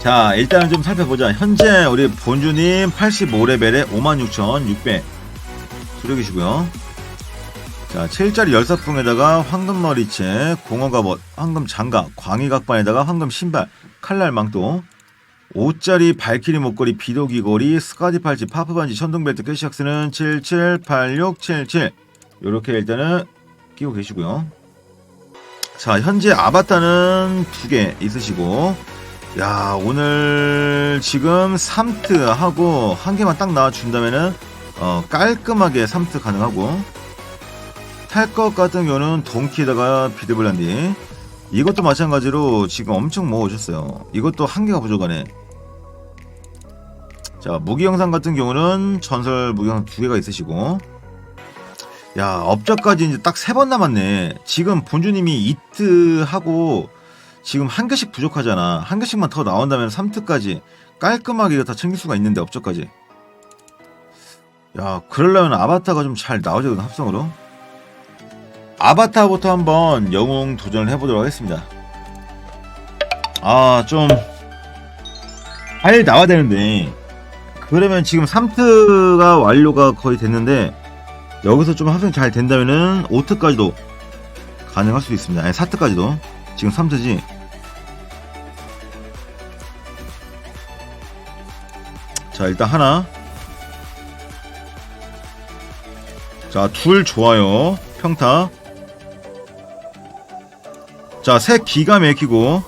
자, 일단은 좀 살펴보자. 현재 우리 본주님 85레벨에 56,600 수력이시고요. 자, 7짜리 열사풍에다가 황금 머리채, 공허갑옷, 황금 장갑, 광희각반에다가 황금 신발, 칼날 망토, 5짜리 발키리 목걸이, 고리, 스카디 팔찌, 파프 반지, 천둥벨트, 캐시악스는 778677 요렇게 일단은 끼고 계시고요. 자, 현재 아바타는 두 개 있으시고 야, 오늘 지금 3트 하고 한 개만 딱 나와 준다면은 어, 깔끔하게 3트 가능하고 탈 것 같은 경우는 동키에다가 비드블란디 이것도 마찬가지로 지금 엄청 모으셨어요. 이것도 한 개가 부족하네. 자, 무기 영상 같은 경우는 전설 무기 영상 두 개가 있으시고 야, 업적까지 이제 딱 세 번 남았네. 지금 본주님이 이트 하고 지금 한 개씩 부족하잖아. 한 개씩만 더 나온다면 3트까지 깔끔하게 다 챙길 수가 있는데 업적까지. 야, 그러려면 아바타가 좀잘 되거든 합성으로. 아바타부터 한번 영웅 도전을 해보도록 하겠습니다. 아, 좀, 잘 나와야 되는데. 그러면 지금 3트가 완료가 거의 됐는데, 여기서 좀 합성 잘 된다면은 5트까지도 가능할 수도 있습니다. 아니, 4트까지도. 지금 3트지. 자, 일단 하나. 자, 둘 좋아요. 평타. 자, 셋 기가 막히고.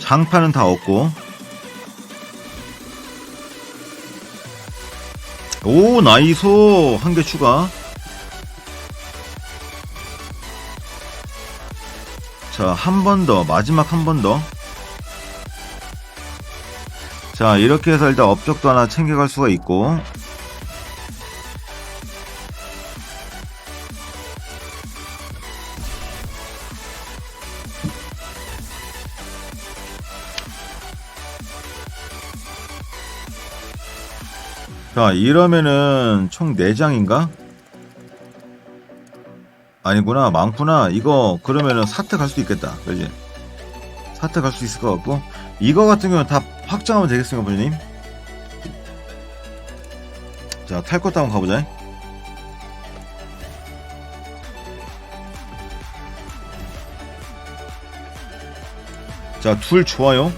장판은 다 없고. 오, 나이소. 한 개 추가. 자, 한 번 더. 마지막 한 번 더. 자, 이렇게 해서 일단 업적도 하나 챙겨갈 수가 있고. 자, 이러면은 총 4장인가? 아니구나, 많구나. 이거, 그러면은 사트 갈 수도 있겠다. 그지? 사트 갈수 있을 것 같고. 이거 같은 경우는 다 확정하면 되겠습니까, 부장님? 자, 탈 것도 한번 가보자. 자, 둘 좋아요.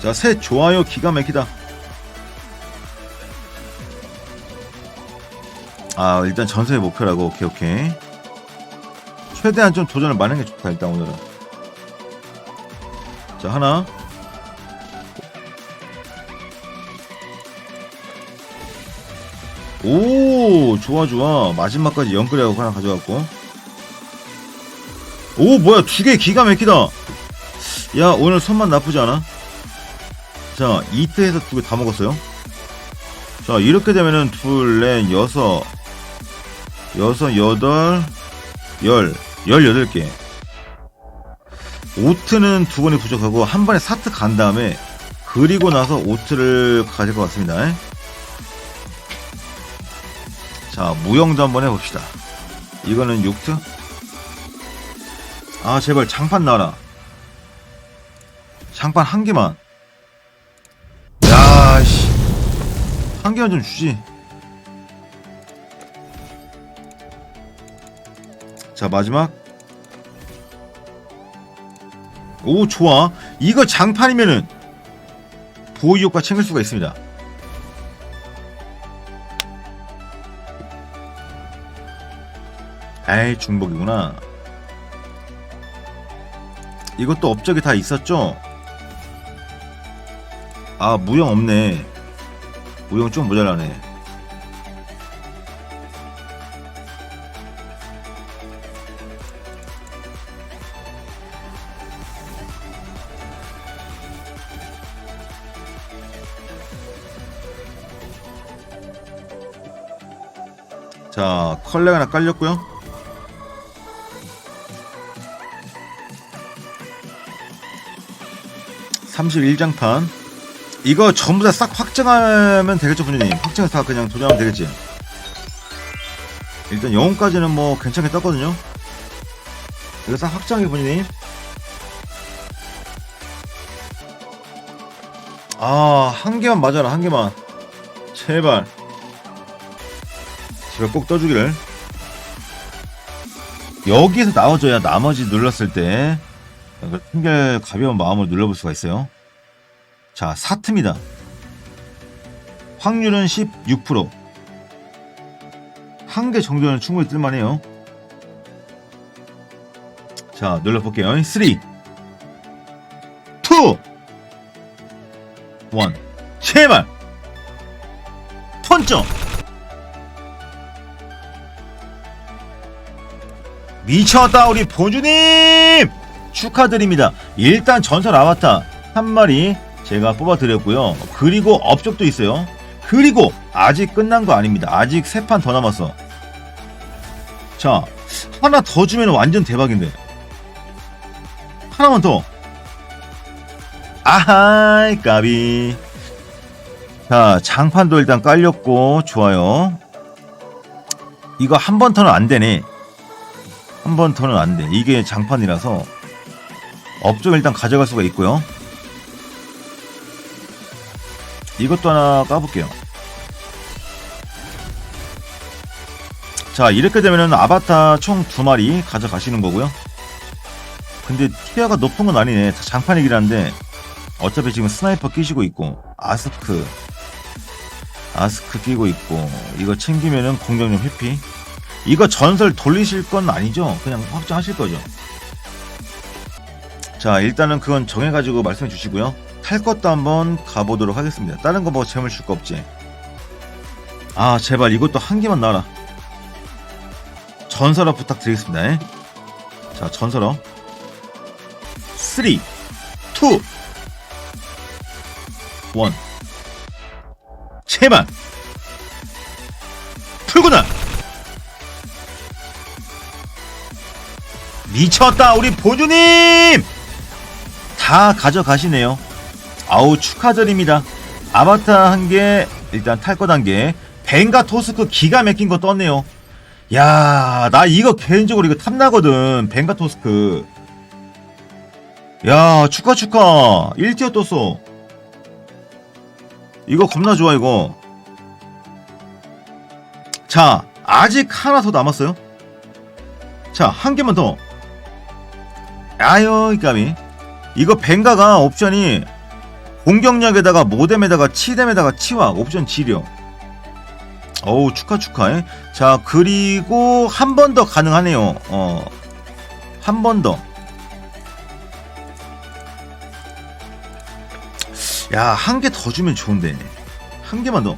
자, 셋 좋아요. 기가 막히다. 아, 일단 전세의 목표라고. 오케이, 오케이. 최대한 좀 도전을 많이 하는 게 좋다, 일단 오늘은. 자, 하나. 오, 좋아, 좋아. 마지막까지 연끌하고 하나 가져갔고. 오, 뭐야. 두 개 기가 막히다. 야, 오늘 손만 나쁘지 않아? 자, 이트에서 두 개 다 먹었어요. 자, 이렇게 되면은 둘, 넷, 여섯, 여섯, 여덟, 열, 열여덟 개. 오트는 두 번이 부족하고 한 번에 사트 간 다음에 그리고 나서 오트를 가질 것 같습니다. 자, 무용도 한번 해봅시다. 이거는 6트? 아, 제발 장판 나와라. 장판 한 개만. 야, 씨. 한 개만 좀 주지. 자, 마지막. 오, 좋아. 이거 장판이면은 보호 효과 챙길 수가 있습니다. 에이, 중복이구나. 이것도 업적이 다 있었죠? 아, 무용 없네. 무용 좀 모자라네. 자, 컬렉 하나 깔렸고요. (31장판) 이거 전부 다 싹 확정하면 되겠죠 분님 확정해서 다 그냥 도전하면 되겠지 일단 영웅까지는 뭐 괜찮게 떴거든요 이거 싹 확장해 본인님. 아, 한 개만 맞아라, 한 개만. 제발. 제발 꼭 떠주기를. 여기에서 나와줘야 나머지 눌렀을 때, 한결 가벼운 마음으로 눌러볼 수가 있어요. 자, 사트입니다. 확률은 16%. 한 개 정도는 충분히 뜰만해요. 자, 눌러볼게요. 3, 2, 1. 제발! 턴점! 미쳤다, 우리 본주님! 축하드립니다. 일단 전설 아바타 한 마리 제가 뽑아드렸고요. 그리고 업적도 있어요. 그리고 아직 끝난 거 아닙니다. 아직 세 판 더 남았어. 자, 하나 더 주면 완전 대박인데. 하나만 더. 아하이, 까비. 자, 장판도 일단 깔렸고, 좋아요. 이거 한번 터는 안 되네. 한번 터는 안 돼. 이게 장판이라서, 업종 일단 가져갈 수가 있고요. 이것도 하나 까볼게요. 자, 이렇게 되면은 아바타 총 두 마리 가져가시는 거고요. 근데 티어가 높은 건 아니네. 다 장판이긴 한데, 어차피 지금 스나이퍼 끼시고 있고, 아스크, 아스크 끼고 있고, 이거 챙기면은 공격력 회피. 이거 전설 돌리실 건 아니죠? 그냥 확정하실 거죠? 자, 일단은 그건 정해가지고 말씀해 주시고요. 탈 것도 한번 가보도록 하겠습니다. 다른 거 뭐 재물 줄 거 없지? 아, 제발 이것도 한 개만 나와라. 전설업 부탁드리겠습니다. 예? 자, 전설업. 3, 2, 1. 제발! 풀구나! 미쳤다, 우리 보주님! 다 가져가시네요. 아우, 축하드립니다. 아바타 한 개, 일단 탈거 단계. 벤가 토스크 기가 막힌 거 떴네요. 야, 나 이거 개인적으로 이거 탐나거든. 벤가 토스크. 야, 축하 축하. 1티어 떴어. 이거 겁나 좋아 이거. 자, 아직 하나 더 남았어요. 자, 한 개만 더. 아유, 이 까미. 이거 벤가가 옵션이 공격력에다가 모뎀에다가 치뎀에다가 치와 옵션 지려. 어우 축하 축하. 자 그리고 한 번 더 가능하네요. 어, 한 번 더. 야, 한 개 더 주면 좋은데. 한 개만 더.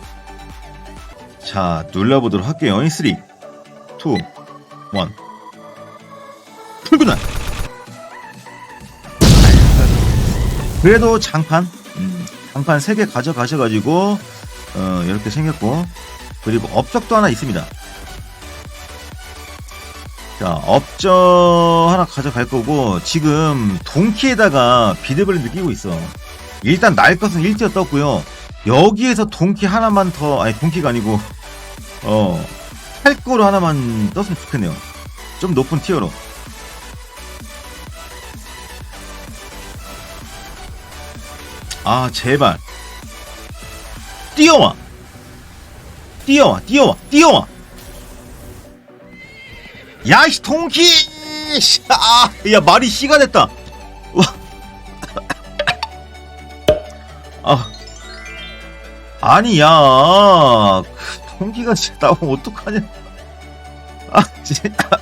자, 눌러보도록 할게요. 3, 2, 1. 풀구나. 그래도 장판, 음, 장판 3개 가져가셔가지고, 어, 이렇게 생겼고, 그리고 업적도 하나 있습니다. 자, 업적 하나 가져갈 거고, 지금 동키에다가 비드블을 느끼고 있어. 일단 날 것은 1티어 떴고요. 여기에서 동키 하나만 더, 아니, 동키가 아니고, 어, 탈거로 하나만 떴으면 좋겠네요. 좀 높은 티어로. 아, 제발. 뛰어와! 뛰어와, 뛰어와, 뛰어와! 야, 이 동키! 씨, 아, 야, 말이 씨가 됐다. 와. 아. 아니, 야. 그 동키가 진짜 나오면 어떡하냐. 아, 진짜.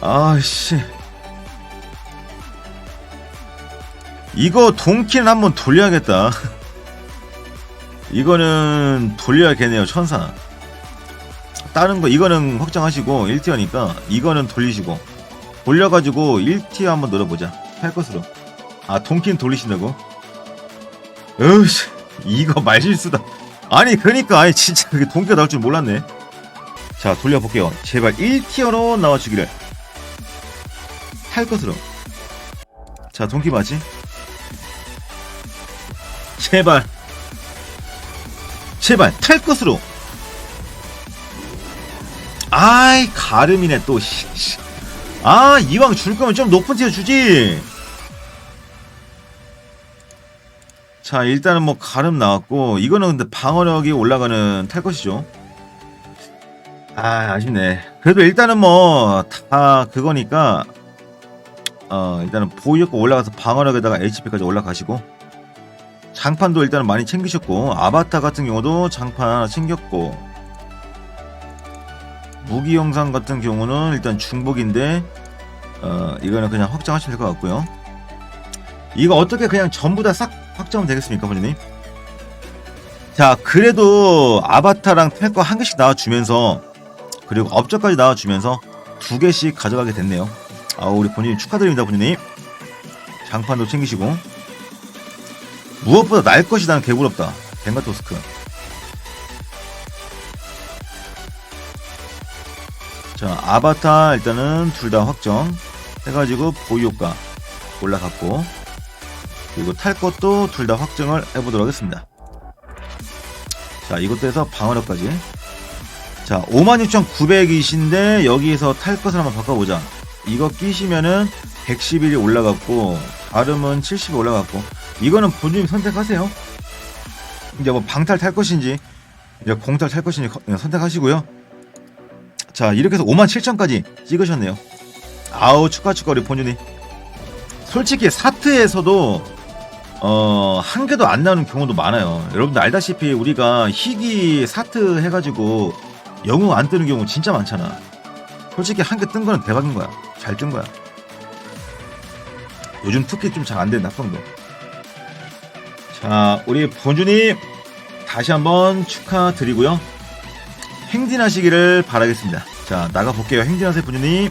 아씨. 이거 동키는 한번 돌려야겠다. 이거는 돌려야겠네요, 천사. 다른 거, 이거는 확정하시고, 1티어니까, 이거는 돌리시고, 돌려가지고, 1티어 한번 늘어보자. 할 것으로. 아, 동키는 돌리신다고? 으씨, 이거 말실수다. 아니, 그니까, 아니, 진짜, 그게 동키가 나올 줄 몰랐네. 자, 돌려볼게요. 제발 1티어로 나와주기를. 할 것으로. 자, 동키 맞지? 제발. 제발 탈 것으로. 아이 가름이네 또. 아 이왕 줄 거면 좀 높은 티어 주지. 자 일단은 뭐 가름 나왔고 이거는 근데 방어력이 올라가는 탈 것이죠. 아 아쉽네. 그래도 일단은 뭐 다 그거니까 어 일단은 보유효과 올라가서 방어력에다가 HP까지 올라가시고 장판도 일단은 많이 챙기셨고 아바타 같은 경우도 장판 하나 챙겼고 무기 영상 같은 경우는 일단 중복인데 어 이거는 그냥 확정하시면 될 것 같고요. 이거 어떻게 그냥 전부 다 싹 확정하면 되겠습니까 본인님? 자 그래도 아바타랑 텔거 한 개씩 나와주면서 그리고 업적까지 나와주면서 두 개씩 가져가게 됐네요. 아 우리 본인님 축하드립니다 본인님. 장판도 챙기시고 무엇보다 날 것이 나는 개부럽다. 뱅가토스크. 자 아바타 일단은 둘 다 확정 해가지고 보유효과 올라갔고 그리고 탈 것도 둘 다 확정을 해보도록 하겠습니다. 자 이것도 해서 방어력까지. 자 56,900이신데 여기에서 탈 것을 한번 바꿔보자. 이거 끼시면은 111이 올라갔고 다름은 70이 올라갔고 이거는 본인이 선택하세요 이제 뭐 방탈 탈 것인지 이제 공탈 탈 것인지 거- 그냥 선택하시고요 자 이렇게 해서 57,000까지 찍으셨네요 아우 축하 축하 우리 본준이 솔직히 사트에서도 어, 한 개도 안 나오는 경우도 많아요. 여러분들 알다시피 우리가 희귀 사트 해가지고 영웅 안 뜨는 경우 진짜 많잖아. 솔직히 한 개 뜬 거는 대박인 거야. 잘 뜬 거야. 요즘 특히 좀 잘 안 되는 합성도. 자, 우리 본주님 다시 한번 축하드리고요. 행진하시기를 바라겠습니다. 자, 나가볼게요. 행진하세요, 본주님.